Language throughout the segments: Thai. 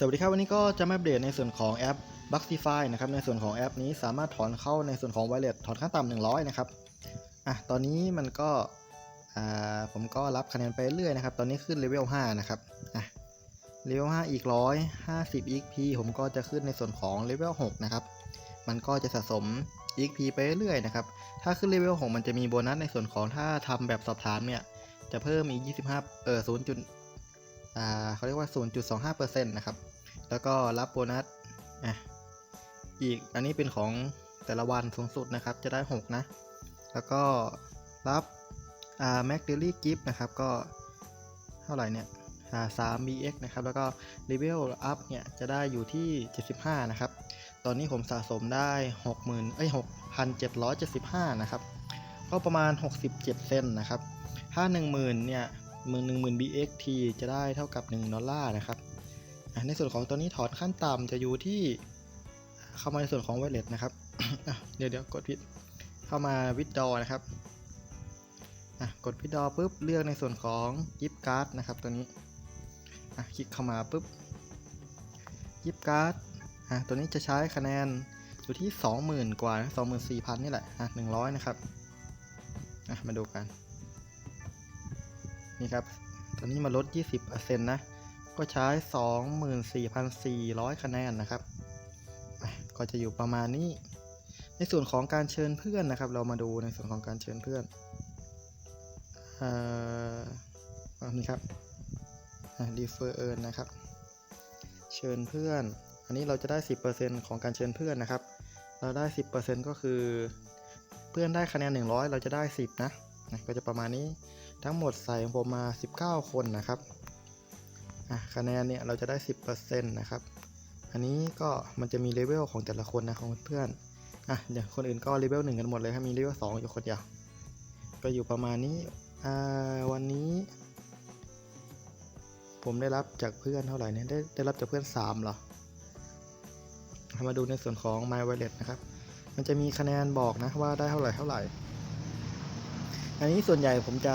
สวัสดีครับวันนี้ก็จะมาอัปเดตในส่วนของแอป b u x i f y นะครับในส่วนของแอปนี้สามารถถอนเข้าในส่วนของ Wallet ถอนขั้นต่ำ100 นะครับอะตอนนี้มันก็อ่าผมก็รับคะแนนไปเรื่อยนะครับ ตอนนี้ขึ้นเลเวล5นะครับอะเลเวล5อีก 150 EXP ผมก็จะขึ้นในส่วนของเลเวล6นะครับมันก็จะสะสม EXP ไปเรื่อยนะครับถ้าขึ้นเลเวล6มันจะมีโบนัสในส่วนของถ้าทำแบบสอบถามเนี่ยจะเพิ่มอีก 25เออ0จุดอ่าเขาเรียกว่า 0.25%นะครับ แล้วก็รับโบนัสอะอีกอันนี้เป็นของแต่ละวันสูงสุดนะครับจะได้ 6 นะ แล้วก็รับอ่า Mac Daily Gift นะครับก็เท่าไหร่เนี่ยอ่า3 BX นะครับ แล้วก็ Level Up เนี่ยจะได้อยู่ที่ 75 นะครับ ตอนนี้ผมสะสมได้ 60,000เอ้ย6,775 นะครับ ก็ประมาณ 67 เซนนะครับ ถ้า 10,000 เนี่ย10,000 10,000 BXT จะได้เท่ากับ 1 ดอลลาร์นะครับ ในส่วนของตัวนี้ถอนขั้นต่ำจะอยู่ที่เข้ามาในส่วนของ wallet นะครับเดี๋ยวเดี๋ยวกดผิดเข้ามา withdraw นะครับกด withdraw ปุ๊บเลือกในส่วนของ gift card นะครับตัวนี้คลิกเข้ามาปุ๊บ gift card ตัวนี้จะใช้คะแนนอยู่ที่ 20,000 กว่านะ24,000 นี่แหละอะ100 นะครับมาดูกัน นี่ครับตัวนี้มาลด 20%นะ ก็ใช้ 24,400 คะแนนนะครับ ก็จะอยู่ประมาณนี้ ในส่วนของการเชิญเพื่อนนะครับ เรามาดูในส่วนของการเชิญเพื่อนเอ่อนนี้ครับ refer earn นะครับ เชิญเพื่อน อันนี้เราจะได้ 10%ของการเชิญเพื่อนนะครับ เราได้ 10%ก็คือเพื่อนได้คะแนน 100 เราจะได้ 10 นะนะก็จะประมาณนี้ ทั้งหมดใส่ผมมา 19 คนนะครับ อะคะแนนเนี่ยเราจะได้ 10%นะครับ อันนี้ก็มันจะมีเลเวลของแต่ละคนนะของเพื่อนอะอย่างคนอื่นก็เลเวลหนึ่งกันหมดเลยครับมีเลเวลสองอยู่คนเดียวก็อยู่ประมาณนี้อ่าวันนี้ ผมได้รับจากเพื่อนเท่าไหร่เนี่ยได้ได้รับจากเพื่อน3เหรอมาดูในส่วนของ My Wallet นะครับ มันจะมีคะแนนบอกนะว่าได้เท่าไหร่เท่าไหร่ อันนี้ส่วนใหญ่ผมจะ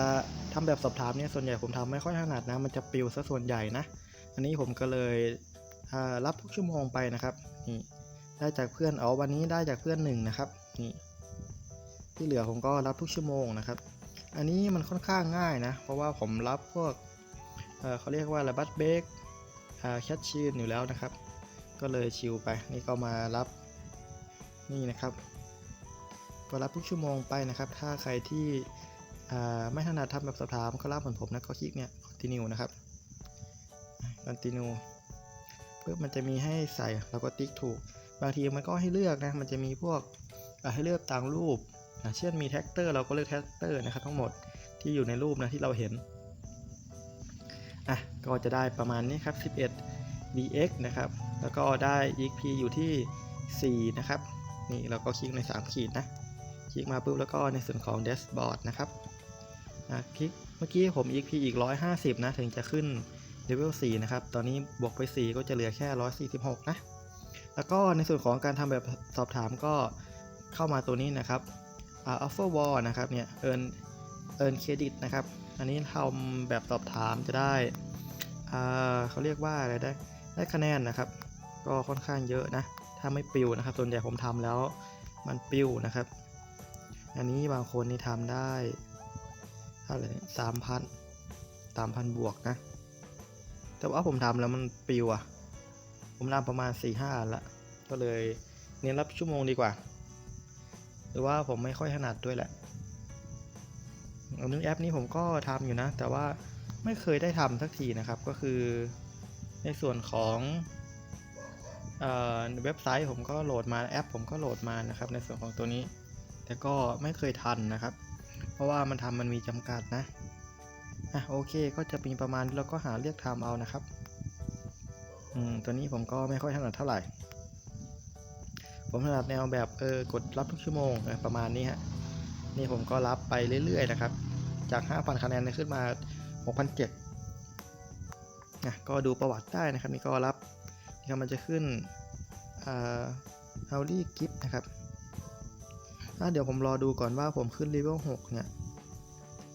ทำแบบสอบถามเนี่ยส่วนใหญ่ผมทำไม่ค่อยถนัดนะ มันจะปิวซะส่วนใหญ่นะ อันนี้ผมก็เลยรับทุกชั่วโมงไปนะครับนี่ได้จากเพื่อนเอาวันนี้ได้จากเพื่อนหนึ่งนะครับนี่ที่เหลือผมก็รับทุกชั่วโมงนะครับ อันนี้มันค่อนข้างง่ายนะ เพราะว่าผมรับพวกเเขาเรียกว่าระไรบัตเบกแคชชีนอยู่แล้วนะครับ ก็เลยชิลไป นี่ก็มารับนี่นะครับก็รับทุกชั่วโมงไปนะครับ ถ้าใครที่ ไม่ถนัดทำแบบสอบถามก็รับเหมือนผมนะก็คลิกเนี่ย continue นะครับ continue เพื่อมันจะมีให้ใส่เราก็ติ๊กถูก บางทีมันก็ให้เลือกนะ มันจะมีพวกให้เลือกต่างรูปเช่นมีแท็กเตอร์เราก็เลือกแท็กเตอร์นะครับทั้งหมดที่อยู่ในรูปนะที่เราเห็นอะก็จะได้ประมาณนี้ครับ 11 bx นะครับ แล้วก็ได้ exp อยู่ที่ 4 นะครับ นี่เราก็คลิกใน 3 ขีดนะ คลิกมาปุ๊บแล้วก็ในส่วนของ dashboard นะครับ คลิกเมื่อกี้ผม exp อีก 150 นะ ถึงจะขึ้นเลเวล4นะครับ ตอนนี้บวกไป 4 ก็จะเหลือแค่ 146 นะ แล้วก็ในส่วนของการทำแบบสอบถามก็เข้ามาตัวนี้นะครับอ offer wall นะครับเนี่ย earn earn credit นะครับ อันนี้ทำแบบสอบถามจะได้เขาเรียกว่าอะไรได้ ได้คะแนนนะครับ ก็ค่อนข้างเยอะนะ ถ้าไม่ปิวนะครับ ส่วนใหญ่ผมทำแล้วมันปิวนะครับ อันนี้บางคนนี่ทำได้ เท่าไหร่สามพันสามพันบวกนะ แต่ว่าผมทำแล้วมันปิวอะผมทำประมาณ4ี่ห้าละ ก็เลยเน้นรับชั่วโมงดีกว่า หรือว่าผมไม่ค่อยถนัดด้วยแหละอันนี้แอปนี้ผมก็ทำอยู่นะ แต่ว่าไม่เคยได้ทำสักทีนะครับ ก็คือในส่วนของเออเว็บไซต์ผมก็โหลดมาแอป ผมก็โหลดมานะครับ ในส่วนของตัวนี้ แต่ก็ไม่เคยทันนะครับ เพราะว่ามันทำมันมีจำกัดนะอะโอเคก็จะมีประมาณนี้เราก็หาเรียกทม์เอานะครับอืมตัวนี้ผมก็ไม่ค่อยถนัดเท่าไหร่ ผมถนัดแนวแบบเออกดรับทุกชั่วโมงประมาณนี้ฮะนี่ผมก็รับไปเรื่อยๆนะครับ จาก 5,000 คะแนนขึ้นมา 6,700นะก็ดูประวัติได้นะครับนี่ก็รับนี่มันจะขึ้นอ่า h o w l y Gift นะครับ อะเดี๋ยวผมรอดูก่อนว่าผมขึ้นเลเวล6เนี่ย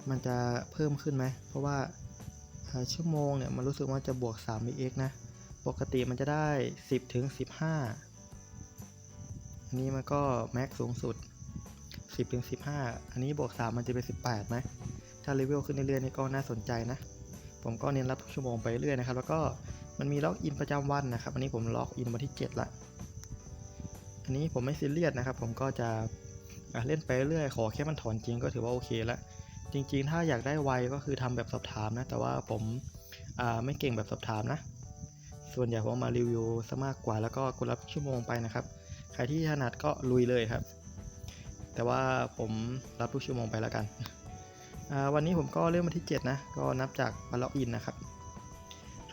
มันจะเพิ่มขึ้นไหม เพราะว่าชั่วโมงเนี่ยมันรู้สึกว่าจะบวก3 x นะ ปกติมันจะได้ 10ถึง15 อันนี้มันก็แม็กสูงสุด 10ถึง15 อันนี้บวก 3 มันจะเป็น 18ไหม ถ้าเลเวลขึ้นเรื่อยๆนี่ก็น่าสนใจนะ ผมก็เน้นรับทุกชั่วโมงไปเรื่อยนะครับ แล้วก็มันมีล็อกอินประจำวันนะครับ อันนี้ผมล็อกอินวันที่ 7 ละ อันนี้ผมไม่ซีเรียสนะครับ ผมก็จะ เล่นไปเรื่อยขอแค่มันถอนจริงก็ถือว่าโอเคละจริงๆ ถ้าอยากได้ไวก็คือทำแบบสอบถามนะ แต่ว่าผมอ่าไม่เก่งแบบสอบถามนะ ส่วนใหญ่ผมมารีวิวซะมากกว่าแล้วก็กดรับชั่วโมงไปนะครับ ใครที่ถนัดก็ลุยเลยครับ แต่ว่าผมรับทุกชั่วโมงไปแล้วกัน วันนี้ผมก็เริ่มมาที่ 7 นะ ก็นับจากวันล็อกอินนะครับ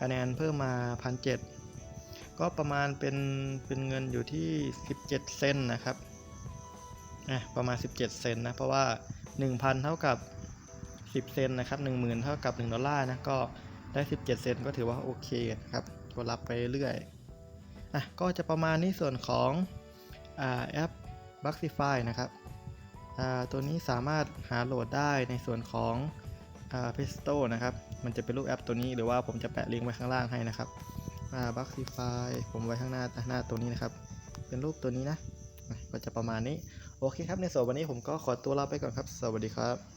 คะแนนเพิ่มมาพันเก็ประมาณเป็นเป็นเงินอยู่ที่ 17 เซนนะครับ อะประมาณ 17 เซนนะ เพราะว่า 1,000 เท่ากับ 10 เซนนะครับ 10,000 เท่ากับ 1 ดอลลาร์นะ ก็ได้ 17 เซนก็ถือว่าโอเคนะครับก็รับไปเรื่อยอะก็จะประมาณนี้ส่วนของอ่าแอป b u x i f y นะครับอ่าตัวนี้สามารถหาโหลดได้ในส่วนของอ่า Play Store นะครับ มันจะเป็นรูปแอปตัวนี้หรือว่าผมจะแปะลิงก์ไว้ข้างล่างให้นะครับอ่า b u x i f y ผมไว้ข้างหน้าหน้าตัวนี้นะครับ เป็นรูปตัวนี้นะ ก็จะประมาณนี้ โอเคครับในส่วนวันนี้ผมก็ขอตัวลาไปก่อนครับ สวัสดีครับ